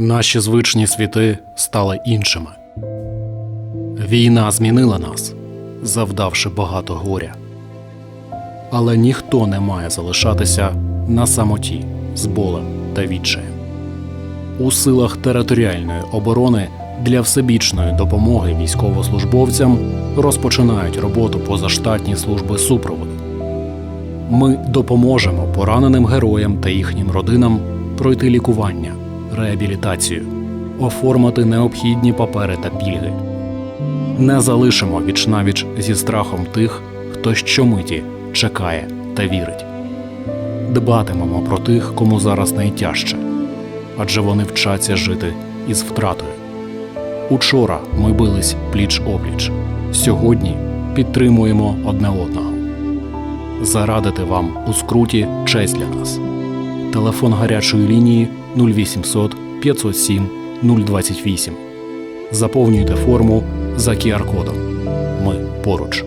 Наші звичні світи стали іншими. Війна змінила нас, завдавши багато горя. Але ніхто не має залишатися на самоті з болем та відчаєм. У силах територіальної оборони для всебічної допомоги військовослужбовцям розпочинають роботу позаштатні служби супроводу. Ми допоможемо пораненим героям та їхнім родинам пройти лікування, реабілітацію, оформити необхідні папери та пільги. Не залишимо вічнавіч зі страхом тих, хто щомиті чекає та вірить. Дбатимемо про тих, кому зараз найтяжче, адже вони вчаться жити із втратою. Учора ми бились пліч опліч, сьогодні підтримуємо одне одного. Зарадити вам у скруті честь для нас. Телефон гарячої лінії 0800 507 028. Заповнюйте форму за QR-кодом. Ми поруч.